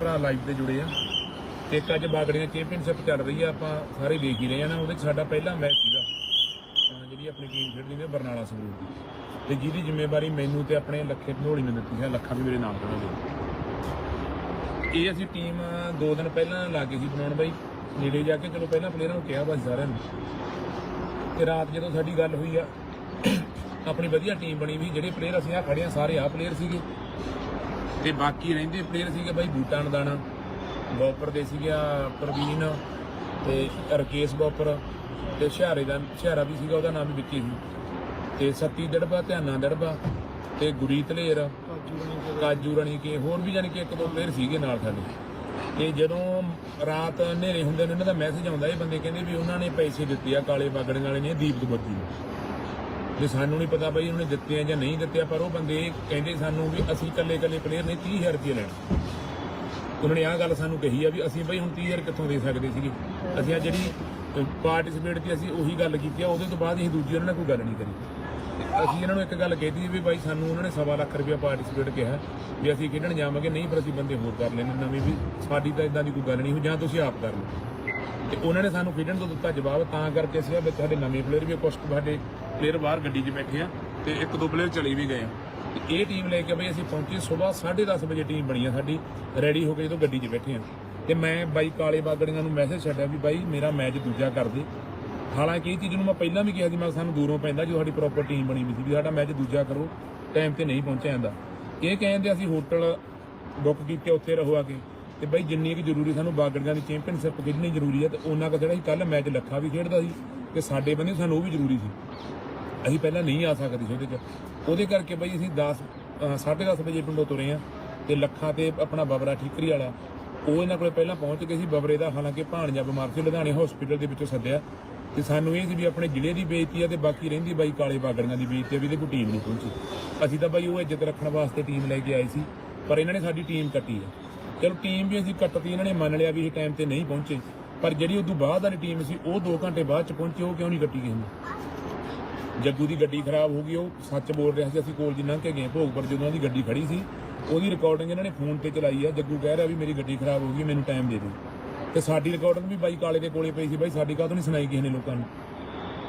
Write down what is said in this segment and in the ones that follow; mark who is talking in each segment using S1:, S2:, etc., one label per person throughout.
S1: ਭਰਾ ਲਾਈਵ ਤੇ ਜੁੜੇ ਆ। ਤੇ ਇੱਕ ਅੱਜ ਬਾਗੜੀਆਂ ਚੈਂਪੀਅਨਸ਼ਿਪ ਚੱਲ ਰਹੀ ਆ, ਆਪਾਂ ਸਾਰੇ ਦੇਖ ਹੀ ਰਹੇ ਆ ਨਾ, ਉਹਦੇ 'ਚ ਸਾਡਾ ਪਹਿਲਾ ਮੈਚ ਸੀਗਾ। ਅਹ ਜਿਹੜੀ ਆਪਣੀ ਟੀਮ ਖੇਡਦੀ ਨੇ ਬਰਨਾਲਾ ਸੰਗਰੂਰ ਦੀ। ਤੇ ਜਿਹਦੀ ਜ਼ਿੰਮੇਵਾਰੀ ਮੈਨੂੰ ਤੇ ਆਪਣੇ ਲੱਖੇ ਢੋਲੀ ਨੇ ਦਿੱਤੀ ਹੈ, ਲੱਖਾਂ ਵੀ ਮੇਰੇ ਨਾਲ ਖੜਾ ਇਹ ਅਸੀਂ ਟੀਮ ਦੋ ਦਿਨ ਪਹਿਲਾਂ ਲਾ ਕੇ ਸੀ ਬਣਾਉਣ ਬਾਈ, ਨੇੜੇ ਜਾ ਕੇ ਚਲੋ ਪਹਿਲਾਂ ਪਲੇਅਰਾਂ ਨੂੰ ਕਿਹਾ ਬਸ ਸਾਰਿਆਂ ਨੂੰ। ਤੇ ਰਾਤ ਜਦੋਂ ਸਾਡੀ ਗੱਲ ਹੋਈ ਆ, ਆਪਣੀ ਵਧੀਆ ਟੀਮ ਬਣੀ ਵੀ, ਜਿਹੜੇ ਪਲੇਅਰ ਅਸੀਂ ਆ ਖੜੇ ਆ, ਸਾਰੇ ਆ ਪਲੇਅਰ ਸੀਗੇ। ਤੇ ਬਾਕੀ ਰਹਿੰਦੇ ਪਲੇਅਰ ਸੀਗੇ ਬਾਈ ਬੂਟਾ ਨਦਾਣਾ ਬੋਪਰ ਦੇ ਸੀਗਾ ਪ੍ਰਵੀਨ ਤੇ ਰਕੇਸ਼ ਬੋਪਰ ਤੇ ਸ਼ਹਾਰੇ ਦਾ ਸ਼ਹਾਰਾ ਵੀ ਸੀਗਾ, ਉਹਦਾ ਨਾਮ ਵੀ ਵਿੱਕੀ ਸੀ। ਤੇ ਸਤੀ ਦੜਬਾ ਧਿਆਨਾ ਦੜਬਾ ਤੇ ਗੁਰੀਤ ਲੇਰ, ਕਾਜੂ ਰਣੀ ਕੇ, ਹੋਰ ਵੀ ਜਾਨੀ ਕਿ ਇੱਕ ਦੋ ਪਲੇਅਰ ਸੀਗੇ ਨਾਲ ਸਾਡੇ। ਤੇ ਜਦੋਂ ਰਾਤ ਹਨੇਰੇ ਹੁੰਦੇ ਨੇ, ਉਹਨਾਂ ਦਾ ਮੈਸੇਜ ਆਉਂਦਾ, ਇਹ ਬੰਦੇ ਕਹਿੰਦੇ ਵੀ ਉਹਨਾਂ ਨੇ ਪੈਸੇ ਦਿੱਤੇ ਆ ਕਾਲੇ ਬਾਗੜੀਆਂ ਵਾਲੇ ਨੇ ਦੀਪ ਦਬੱਜੀ ਨੂੰ। ਤੇ ਸਾਨੂੰ ਨਹੀਂ ਪਤਾ ਬਈ ਉਹਨੇ ਦਿੱਤੇ ਆ ਜਾਂ ਨਹੀਂ ਦਿੱਤੇ ਆ ਪਰ ਉਹ ਬੰਦੇ ਕਹਿੰਦੇ ਸਾਨੂੰ ਵੀ ਅਸੀਂ ਇਕੱਲੇ ਇਕੱਲੇ ਪਲੇਅਰ ਨੇ 30000 ਰੁਪਏ ਲੈਣਾ। ਉਹਨਾਂ ਨੇ ਆਹ ਗੱਲ ਸਾਨੂੰ ਕਹੀ ਆ ਵੀ ਅਸੀਂ ਬਈ ਹੁਣ 30000 ਕਿੱਥੋਂ ਦੇ ਸਕਦੇ ਸੀਗੇ? ਅਸੀਂ ਆ ਜਿਹੜੀ ਪਾਰਟਿਸਿਪੇਟ ਦੀ ਅਸੀਂ ਉਹੀ ਗੱਲ ਕੀਤੀ ਆ ਉਹਦੇ ਤੋਂ ਬਾਅਦ ਅਸੀਂ ਦੂਜੀ ਉਹਨਾਂ ਨਾਲ ਕੋਈ ਗੱਲ ਨਹੀਂ ਕਰੀ। ਤੇ ਅਸੀਂ ਇਹਨਾਂ ਨੂੰ ਇੱਕ ਗੱਲ ਕਹਿਤੀ ਵੀ ਬਾਈ ਸਾਨੂੰ ਉਹਨਾਂ ਨੇ ਸਵਾ ਲੱਖ ਰੁਪਏ ਪਾਰਟਿਸਿਪੇਟ ਕਿਹਾ ਵੀ ਅਸੀਂ ਖੇਡਣ ਜਾਵਾਂਗੇ ਨਹੀਂ ਪਰ ਅਸੀਂ ਬੰਦੇ ਹੋਰ ਕਰ ਲੈਣੇ ਨਵੇਂ ਵੀ। ਸਾਡੀ ਤਾਂ ਇਦਾਂ ਦੀ ਕੋਈ ਗੱਲ ਨਹੀਂ ਹੋ ਜਾਂ ਤੁਸੀਂ ਆਪ ਕਰ ਲਓ। ਤੇ ਉਹਨਾਂ ਨੇ ਸਾਨੂੰ ਖੇਡਣ ਤੋਂ ਦਿੱਤਾ ਜਵਾਬ ਤਾਂ ਕਰਕੇ ਅਸੀਂ ਆ ਵਿੱਚ ਨਵੇਂ ਪਲੇਅਰ ਵੀ ਆ, ਕੁਛ ਸਾਡੇ ਪਲੇਅਰ ਬਾਹਰ ਗੱਡੀ 'ਚ ਬੈਠੇ ਆ ਤੇ ਇੱਕ ਦੋ ਪਲੇਅਰ ਚਲੇ ਵੀ ਗਏ ਆ। ਤੇ ਇਹ ਟੀਮ ਲੈ ਕੇ ਬਈ ਅਸੀਂ ਪਹੁੰਚੇ ਸਵੇਰ 10:30 ਵਜੇ ਟੀਮ ਬਣੀ ਆ ਸਾਡੀ ਰੈਡੀ ਹੋ ਕੇ ਜਦੋਂ ਗੱਡੀ 'ਚ ਬੈਠੇ ਆ। ਤੇ ਮੈਂ ਬਾਈ ਕਾਲੇ ਬਾਗੜੀਆਂ ਨੂੰ ਮੈਸੇਜ ਛੱਡਿਆ ਵੀ ਬਾਈ ਮੇਰਾ ਮੈਚ ਦੂਜਾ ਕਰ ਦੇ। ਹਾਲਾਂਕਿ ਇਹ ਚੀਜ਼ ਨੂੰ ਮੈਂ ਪਹਿਲਾਂ ਵੀ ਕਿਹਾ ਸੀ, ਮੈਂ ਸਾਨੂੰ ਦੂਰੋਂ ਪੈਂਦਾ ਜੋ ਸਾਡੀ ਪ੍ਰੋਪਰ ਟੀਮ ਬਣੀ ਵੀ ਸੀ ਵੀ ਸਾਡਾ ਮੈਚ ਦੂਜਾ ਕਰੋ ਟਾਈਮ ਤੇ ਨਹੀਂ ਪਹੁੰਚਿਆ ਜਾਂਦਾ। ਇਹ ਕਹਿੰਦੇ ਅਸੀਂ ਹੋਟਲ ਬੁੱਕ ਕੀਤੇ, ਉੱਥੇ ਰਹੋ ਆ ਕੇ। ਤੇ ਬਈ ਜਿੰਨੀ ਕਿ ਜ਼ਰੂਰੀ ਸਾਨੂੰ ਬਾਗੜੀਆਂ ਦੀ ਚੈਂਪੀਅਨਸ਼ਿਪ ਖੇਡਣੀ ਜ਼ਰੂਰੀ ਹੈ ਤੇ ਉਹਨਾਂ ਕਾ ਜਿਹੜਾ ਸੀ ਕੱਲ ਮੈਚ ਲੱਖਾ ਵੀ ਖੇਡਦਾ ਸੀ ਤੇ ਸਾਡੇ ਬੰਦੇ ਸਾਨੂੰ ਉਹ ਵੀ ਜ਼ਰੂਰੀ ਸੀ। ਅਸੀਂ ਪਹਿਲਾਂ ਨਹੀਂ ਆ ਸਕਦੇ ਸੀ ਉਹਦੇ 'ਚ ਉਹਦੇ ਕਰਕੇ ਬਾਈ ਅਸੀਂ 10 10:30 ਵਜੇ ਪਿੰਡੋਂ ਤੁਰੇ ਆ ਤੇ ਲੱਖਾਂ ਤੇ ਆਪਣਾ ਬਬਰਾ ਠੀਕਰੀ ਵਾਲਾ, ਉਹ ਇਹਨਾਂ ਕੋਲੇ ਪਹਿਲਾਂ ਪਹੁੰਚ ਗਏ ਸੀ ਬਬਰੇ ਦਾ, ਹਾਲਾਂਕਿ ਭਾਣਜਾ ਬਿਮਾਰ ਸੀ, ਲੁਧਿਆਣੇ ਹਸਪੀਟਲ ਦੇ ਵਿੱਚੋਂ ਸੱਦਿਆ। ਤੇ ਸਾਨੂੰ ਇਹ ਸੀ ਵੀ ਆਪਣੇ ਜ਼ਿਲ੍ਹੇ ਦੀ ਬੇਇੱਜ਼ਤੀ ਆ ਤੇ ਬਾਕੀ ਰਹਿੰਦੀ ਬਾਈ ਕਾਲੇ ਬਾਗੜੀਆਂ ਦੀ ਬੇਇੱਜ਼ਤੀ ਆ ਵੀ ਇਹਦੇ ਕੋਈ ਟੀਮ ਨਹੀਂ ਪਹੁੰਚੀ। ਅਸੀਂ ਤਾਂ ਬਾਈ ਉਹ ਇੱਜ਼ਤ ਰੱਖਣ ਵਾਸਤੇ ਟੀਮ ਲੈ ਕੇ ਆਏ ਸੀ, ਪਰ ਇਹਨਾਂ ਨੇ ਸਾਡੀ ਟੀਮ ਕੱਟੀ ਆ। ਚਲੋ ਟੀਮ ਵੀ ਅਸੀਂ ਕੱਟਤੀ, ਇਹਨਾਂ ਨੇ ਮੰਨ ਲਿਆ ਵੀ ਇਹ ਟਾਈਮ ਤੇ ਨਹੀਂ ਪਹੁੰਚੇ, ਪਰ ਜਿਹੜੀ ਉਦੋਂ ਬਾਅਦ ਵਾਲੀ ਟੀਮ ਸੀ, ਉਹ 2 ਘੰਟੇ ਬਾਅਦ ਚ ਪਹੁੰਚੀ, ਉਹ ਕਿਉਂ ਨਹੀਂ ਕੱਟੀ ਗਈ ਨੇ? ਜੱਗੂ ਦੀ ਗੱਡੀ ਖਰਾਬ ਹੋ ਗਈ, ਉਹ ਸੱਚ ਬੋਲ ਰਿਹਾ ਸੀ, ਅਸੀਂ ਕੋਲ ਜੀ ਲੰਘ ਕੇ ਗਏ ਭੋਗਪੁਰ, ਜਦੋਂ ਉਹਦੀ ਗੱਡੀ ਖੜੀ ਸੀ, ਉਹਦੀ ਰਿਕਾਰਡਿੰਗ ਇਹਨਾਂ ਨੇ ਫੋਨ ਤੇ ਚਲਾਈ ਆ, ਜੱਗੂ ਕਹਿ ਰਿਹਾ ਵੀ ਮੇਰੀ ਗੱਡੀ ਖਰਾਬ ਹੋ ਗਈ, ਮੈਨੂੰ ਟਾਈਮ ਦੇ ਦਿਓ। ਤੇ ਸਾਡੀ ਰਿਕਾਰਡਿੰਗ ਵੀ ਬਾਈ ਕਾਲੇ ਦੇ ਕੋਲੇ ਪਈ ਸੀ, ਬਾਈ ਸਾਡੀ ਕਾਹ ਤੋਂ ਨਹੀਂ ਸੁਣਾਈ ਕਿਸੇ ਨੇ ਲੋਕਾਂ ਨੂੰ?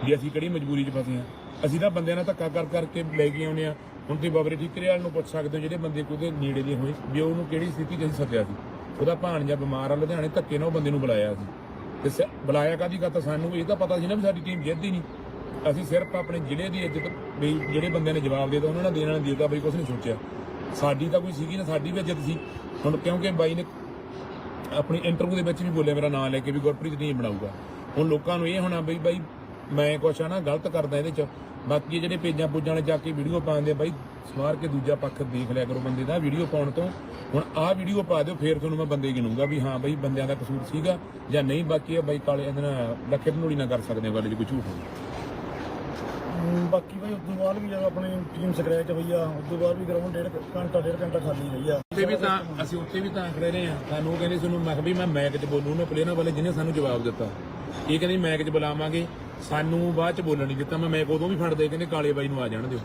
S1: ਵੀ ਅਸੀਂ ਕਿਹੜੀ ਮਜਬੂਰੀ 'ਚ ਫਸੇ ਆ ਅਸੀਂ ਤਾਂ ਬੰਦਿਆਂ ਨਾਲ ਧੱਕਾ ਕਰ, ਕਰਕੇ ਲੈ ਕੇ ਆਉਨੇ ਆ ਹੁਣ ਤੇ ਬਾਬਰੇ ਠੀਕਰੇ ਵਾਲ ਨੂੰ ਪੁੱਛ ਸਕਦੇ ਹੋ, ਜਿਹੜੇ ਬੰਦੇ ਕੋਈ ਉਹਦੇ ਨੇੜੇ ਦੇ ਹੋਏ, ਵੀ ਉਹਨੂੰ ਕਿਹੜੀ ਸਥਿਤੀ 'ਚ ਅਸੀਂ ਸੱਦਿਆ ਸੀ? ਉਹਦਾ ਭਾਣਜਾ ਬਿਮਾਰ ਆ, ਲੁਧਿਆਣੇ ਧੱਕੇ ਨਾਲ ਉਹ ਬੰਦੇ ਨੂੰ ਬੁਲਾਇਆ ਸੀ। ਤੇ ਸ- ਬੁਲਾਇਆ ਕਾਦੀ ਗੱਲ ਤਾਂ ਸਾਨੂੰ? ਇਹ ਤਾਂ ਪਤਾ ਸੀ ਨਾ ਵੀ ਸਾਡੀ ਟੀਮ ਜਿੱਤਦੀ ਨਹੀਂ। ਅਸੀਂ ਸਿਰਫ ਆਪਣੇ ਜ਼ਿਲ੍ਹੇ ਦੀ ਇੱਜ਼ਤ ਵੀ ਜਿਹੜੇ ਬੰਦਿਆਂ ਨੇ ਜਵਾਬ ਦੇਤਾ, ਉਹਨਾਂ ਨੇ ਦੇਣਾ ਨਹੀਂ ਦੇਤਾ ਬਈ ਕੁਝ ਨਹੀਂ ਸੋਚਿਆ। ਸਾਡੀ ਤਾਂ ਕੋਈ ਸੀਗੀ ਨਾ, ਸਾਡੀ ਵੀ ਇੱਜ਼ਤ ਸੀ। ਹੁਣ ਕਿਉਂਕਿ ਬਾਈ ਨੇ ਆਪਣੀ ਇੰਟਰਵਿਊ ਦੇ ਵਿੱਚ ਵੀ ਬੋਲਿਆ, ਮੇਰਾ ਨਾਮ ਲੈ ਕੇ ਵੀ ਗੁਰਪ੍ਰੀਤ ਨਹੀਂ ਬਣਾਊਗਾ। ਹੁਣ ਲੋਕਾਂ ਨੂੰ ਇਹ ਹੋਣਾ ਬਈ, ਬਾਈ ਮੈਂ ਕੁਛ ਆ ਨਾ, ਗਲਤ ਕਰਦਾ ਇਹਦੇ ਚ। ਬਾਕੀ ਜਿਹੜੇ ਪੇਜਾਂ ਪੂਜਾਂ ਨੇ ਜਾ ਕੇ ਵੀਡੀਓ ਪਾਉਂਦੇ ਆ, ਬਾਈ ਸਵਾਰ ਕੇ ਦੂਜਾ ਪੱਖ ਦੇਖ ਲਿਆ ਕਰੋ ਬੰਦੇ ਦਾ ਵੀਡੀਓ ਪਾਉਣ ਤੋਂ। ਹੁਣ ਆਹ ਵੀਡੀਓ ਪਾ ਦਿਓ, ਫੇਰ ਤੁਹਾਨੂੰ ਮੈਂ ਬੰਦੇ ਗਿਣੂੰਗਾ ਵੀ ਹਾਂ ਬਾਈ ਬੰਦਿਆਂ ਦਾ ਕਸੂਰ ਸੀਗਾ ਜਾਂ ਨਹੀਂ। ਬਾਕੀ ਇਹ ਬਾਈ ਕਾਲੇ ਇਹਦੇ ਨਾਲ ਲੱਖੇ ਧਨੂੜੀ ਨਾ ਕਰ ਸਕਦੇ ਗੱਲ ਜੇ ਕੋਈ ਝੂਠ ਹੋਵੇ
S2: ਬਾਕੀ ਭਾਈ ਉਦੋਂ ਬਾਅਦ ਵੀ ਜਦੋਂ ਆਪਣੀ ਟੀਮ ਸਕ੍ਰੈਚ ਹੋਈ ਆ ਉਸ ਤੋਂ ਬਾਅਦ ਵੀ ਗਰਾਊਂਡ ਡੇਢ ਘੰਟਾ ਡੇਢ ਘੰਟਾ ਖਾਲੀ ਰਹੀ ਆ।
S1: ਉੱਥੇ ਵੀ ਤਾਂ, ਅਸੀਂ ਉੱਥੇ ਵੀ ਤਾਂ ਖੜੇ ਰਹੇ ਆ। ਸਾਨੂੰ ਉਹ ਕਹਿੰਦੇ ਸਾਨੂੰ ਮੈਂ ਕਿਹਾ ਵੀ ਮੈਂ ਮੈਚ 'ਚ ਬੋਲੂ, ਉਹਨਾਂ ਪਲੇਅਰਾਂ ਵਾਲੇ ਜਿਹਨੇ ਸਾਨੂੰ ਜਵਾਬ ਦਿੱਤਾ। ਇਹ ਕਹਿੰਦੇ ਮੈਚ 'ਚ ਬੁਲਾਵਾਂਗੇ, ਸਾਨੂੰ ਬਾਅਦ 'ਚ ਬੋਲਣ ਨਹੀਂ ਦਿੱਤਾ। ਮੈਂ ਮੈਚ ਉਦੋਂ ਵੀ ਫੜਦੇ, ਕਹਿੰਦੇ ਕਾਲੇ ਬਾਈ ਨੂੰ ਆ ਜਾਣ ਦਿਓ।